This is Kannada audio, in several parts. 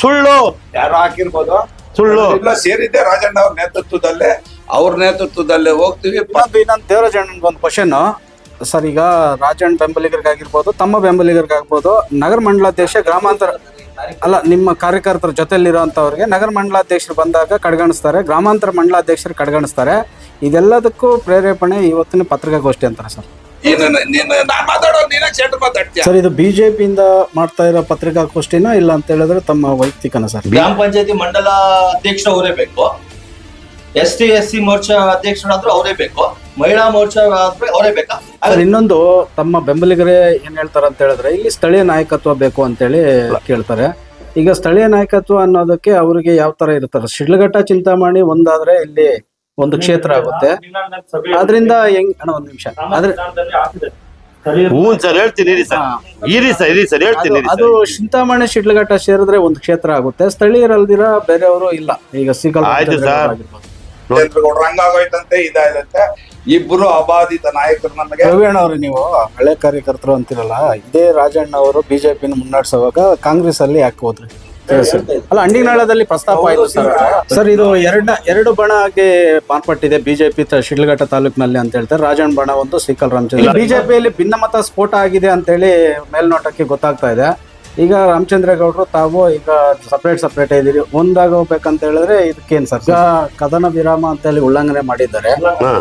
ಸುಳ್ಳು. ಯಾರು ಹಾಕಿರ್ಬೋದು? ಸುಳ್ಳು. ಇಲ್ಲ ಸೇರಿದ್ದೆ ರಾಜಣ್ಣ ಅವ್ರ ನೇತೃತ್ವದಲ್ಲೇ. ಅವ್ರ ನೇತೃತ್ವದಲ್ಲೇ ಹೋಗ್ತೀವಿ. ಇನ್ನೊಂದು ಇನ್ನೊಂದು ದೇವರಾಜ್ ಒಂದು ಕ್ವಶನ್ ಸರ್ ಈಗ ರಾಜಣ್ಣ ಬೆಂಬಲಿಗರಿಗಾಗಿರ್ಬೋದು ತಮ್ಮ ಬೆಂಬಲಿಗರಿಗಾಗ್ಬೋದು ನಗರ ಮಂಡಲಾಧ್ಯಕ್ಷ ಗ್ರಾಮಾಂತರ ಅಲ್ಲ ನಿಮ್ಮ ಕಾರ್ಯಕರ್ತರ ಜೊತೆಲಿರೋಂಥವ್ರಿಗೆ ನಗರ ಮಂಡಲಾಧ್ಯಕ್ಷರು ಬಂದಾಗ ಕಡೆಗಣಿಸ್ತಾರೆ ಗ್ರಾಮಾಂತರ ಮಂಡಲಾಧ್ಯಕ್ಷರು ಕಡೆಗಣಿಸ್ತಾರೆ. ಇದೆಲ್ಲದಕ್ಕೂ ಪ್ರೇರೇಪಣೆ ಇವತ್ತಿನ ಪತ್ರಿಕಾಗೋಷ್ಠಿ ಅಂತಾರೆ ಸರ್. ನೀನು ನೀನು ನಾನು ಮಾತಾಡೋ ನೀನೇ ಸೆಂಟ್ರ್ ಮಾತಾಡ್ತೀಯ. ಸರ್ ಇದು ಬಿಜೆಪಿಯಿಂದ ಮಾಡ್ತಾ ಇರೋ ಪತ್ರಿಕಾಗೋಷ್ಠಿನ ಇಲ್ಲ ಅಂತ ಹೇಳಿದ್ರೆ ತಮ್ಮ ವೈಯಕ್ತಿಕನ ಸರ್? ಗ್ರಾಮ ಪಂಚಾಯತಿ ಮಂಡಲ ಅಧ್ಯಕ್ಷ ಅವರೇ ಬೇಕು. S T S C morcha ಅಧ್ಯಕ್ಷರಾದ್ರೂ ಅವರೇ ಬೇಕು. ಮಹಿಳಾ ಮೋರ್ಚಾ ಆದ್ರೆ ಅವರೇ ಬೇಕಾ? ಸರ್ ಇನ್ನೊಂದು ತಮ್ಮ ಬೆಂಬಲಿಗರೇ ಏನ್ ಹೇಳ್ತಾರೆ ಅಂತ ಹೇಳಿದ್ರೆ ಇಲ್ಲಿ ಸ್ಥಳೀಯ ನಾಯಕತ್ವ ಬೇಕು ಅಂತೇಳಿ ಕೇಳ್ತಾರೆ. ಈಗ ಸ್ಥಳೀಯ ನಾಯಕತ್ವ ಅನ್ನೋದಕ್ಕೆ ಅವರಿಗೆ ಯಾವ ತರ ಇರ್ತಾರೆ ಶಿಡ್ಲಘಟ್ಟ ಚಿಂತಾಮಣಿ ಒಂದಾದ್ರೆ ಇಲ್ಲಿ ಒಂದು ಕ್ಷೇತ್ರ ಆಗುತ್ತೆ. ಅದರಿಂದ ಹೆಂಗ್ ಅಣ್ಣ ಒಂದ್ ನಿಮಿಷ. ಆದ್ರೆ ಹ್ಞೂ ಸರ್ ಹೇಳ್ತೀನಿ ಇರಿ ಸರ್. ಇರಿ ಸರ್ ಇರಿ ಸರ್ ಹೇಳ್ತೀನಿ ಇರಿ ಅದು ಸರ್. ಚಿಂತಾಮಣಿ ಶಿಡ್ಲಘಟ್ಟ ಸೇರಿದ್ರೆ ಒಂದು ಕ್ಷೇತ್ರ ಆಗುತ್ತೆ. ಸ್ಥಳೀಯರಲ್ದಿರ ಬೇರೆಯವರು ಇಲ್ಲ. ಈಗ ಸಿಗಲ್ ಆಯ್ತು ಸರ್. ಚಂದ್ರಗೌಡ್ರು ಹಂಗಾಗೋಯ್ತಂತೆ ಇದಾಯ್ತಂತೆ. ಇಬ್ರು ಅಬಾಧಿತ ನಾಯಕರು ನಮಗೆ. ರವಿಯಣ್ಣ ಅವರು ನೀವು ಹಳೆ ಕಾರ್ಯಕರ್ತರು ಅಂತಿರಲ್ಲ ಇದೇ ರಾಜಣ್ಣ ಅವರು ಬಿಜೆಪಿನ ಮುನ್ನಡೆಸುವಾಗ ಕಾಂಗ್ರೆಸ್ ಅಲ್ಲಿ ಯಾಕೆ ಹೋದ್ರಿ? ಅಲ್ಲ ಅಂಡಿನಾಳದಲ್ಲಿ ಪ್ರಸ್ತಾಪ ಆಯ್ತು ಸರ್. ಸರ್. ಇದು ಎರಡ ಎರಡು ಬಣ ಆಗಿ ಮಾರ್ಪಟ್ಟಿದೆ ಬಿಜೆಪಿ ಶಿಡ್ಲಘಟ್ಟ ತಾಲೂಕಿನಲ್ಲಿ ಅಂತ ಹೇಳ್ತಾರೆ. ರಾಜಣ್ಣ ಬಣ ಒಂದು ಸೀಕಲ್ ರಾಮಚಂದ್ರ ಬಿಜೆಪಿಯಲ್ಲಿ ಭಿನ್ನಮತ ಸ್ಫೋಟ ಆಗಿದೆ ಅಂತೇಳಿ ಮೇಲ್ನೋಟಕ್ಕೆ ಗೊತ್ತಾಗ್ತಾ ಇದೆ. ಈಗ ರಾಮಚಂದ್ರೇಗೌಡರು ತಾವು ಈಗ ಸಪ್ರೇಟ್ ಸಪ್ರೇಟ್ ಇದ್ದೀರಿ. ಒಂದಾಗ ಹೋಗ್ಬೇಕಂತ ಹೇಳಿದ್ರೆ ಇದಕ್ಕೇನು ಸರ್? ಈಗ ಕದನ ವಿರಾಮ ಅಂತ ಹೇಳಿ ಉಲ್ಲಂಘನೆ ಮಾಡಿದ್ದಾರೆ. ಹಾ.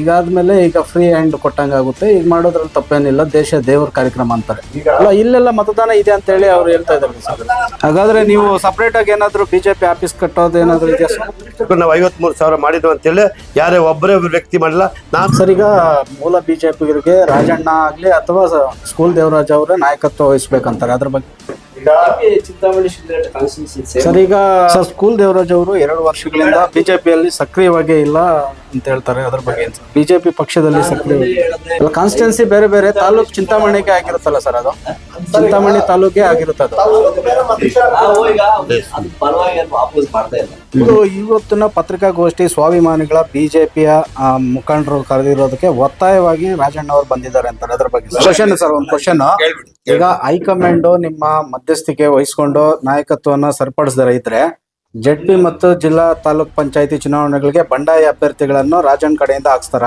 ಈಗಾದ್ಮೇಲೆ ಈಗ ಫ್ರೀ ಹ್ಯಾಂಡ್ ಕೊಟ್ಟಂಗಾಗುತ್ತೆ ಈಗ ಮಾಡೋದ್ರಲ್ಲಿ ತಪ್ಪೇನಿಲ್ಲ. ದೇಶ ದೇವರ ಕಾರ್ಯಕ್ರಮ ಅಂತಾರೆ. ಅಲ್ಲ ಇಲ್ಲೆಲ್ಲ ಮತದಾನ ಇದೆ ಅಂತ ಹೇಳಿ ಅವ್ರು ಹೇಳ್ತಾ ಇದ್ದಾರೆ ಸರ್. ಹಾಗಾದ್ರೆ ನೀವು ಸಪ್ರೇಟ್ ಆಗಿ ಏನಾದ್ರು ಬಿಜೆಪಿ ಆಫೀಸ್ ಕಟ್ಟೋದು ಏನಾದ್ರು ಇದೆಯಾ ಸರ್? ನಾವು ಐವತ್ಮೂರು ಸಾವಿರ ಮಾಡಿದ್ವಿ ಅಂತೇಳಿ ಯಾರೇ ಒಬ್ಬರೇ ಒಬ್ಬ ವ್ಯಕ್ತಿ ಮಾಡಲ್ಲ. ನಾನು ಸರ್ ಈಗ ಮೂಲ ಬಿಜೆಪಿಗರಿಗೆ ರಾಜಣ್ಣ ಆಗಲಿ ಅಥವಾ ಸ್ಕೂಲ್ ದೇವರಾಜ್ ಅವರೇ ನಾಯಕತ್ವ ವಹಿಸ್ಬೇಕಂತಾರೆ. ಅದ್ರ ಬಗ್ಗೆ. ಸರ್ ಈಗ ಸರ್ ಸ್ಕೂಲ್ ದೇವರಾಜ್ ಅವರು ಎರಡು ವರ್ಷಗಳಿಂದ ಬಿಜೆಪಿಯಲ್ಲಿ ಸಕ್ರಿಯವಾಗಿ ಇಲ್ಲ. ಅಂತ ಹೇಳ್ತಾರೆ ಅದ್ರ ಬಗ್ಗೆ ಬಿಜೆಪಿ ಪಕ್ಷದಲ್ಲಿ ಸಕ್ರಿಯ ಕಾನ್ಸ್ಟಿಟ್ಯೂನ್ಸಿ ಬೇರೆ ಬೇರೆ ತಾಲೂಕ್ ಚಿಂತಾಮಣಿಗೆ ಆಗಿರುತ್ತಲ್ಲ ಸರ್ ಅದು? ಚಿಂತಾಮಣಿ ತಾಲೂಕೇ ಆಗಿರುತ್ತೆ ಅದು. ಅದು ಪರವಾಗಿ ವಾಪಸ್ ಮಾಡ್ತಾ ಇಲ್ಲ. ಇದು ಇವತ್ತಿನ ಪತ್ರಿಕಾಗೋಷ್ಠಿ ಸ್ವಾಭಿಮಾನಿಗಳ ಬಿಜೆಪಿಯ ಮುಖಂಡರು ಕರೆದಿರೋದಕ್ಕೆ ಒತ್ತಾಯವಾಗಿ ರಾಜಣ್ಣ ಅವರು ಬಂದಿದ್ದಾರೆ ಅಂತಾರೆ ಅದ್ರ ಬಗ್ಗೆ ಕ್ವಶನ್ ಸರ್ ಒಂದು ಕ್ವಶನ್ ಈಗ ಹೈಕಮಾಂಡ್ ನಿಮ್ಮ ಮಧ್ಯಸ್ಥಿಕೆ ವಹಿಸ್ಕೊಂಡು ನಾಯಕತ್ವನ ಸರಿಪಡಿಸದೇ ಇದ್ರೆ ಜೆಡ್ ಪಿ ಮತ್ತು ಜಿಲ್ಲಾ ತಾಲೂಕ್ ಪಂಚಾಯತಿ ಚುನಾವಣೆಗಳಿಗೆ ಬಂಡಾಯ ಅಭ್ಯರ್ಥಿಗಳನ್ನು ರಾಜನ್ ಕಡೆಯಿಂದ ಹಾಕ್ಸ್ತಾರ?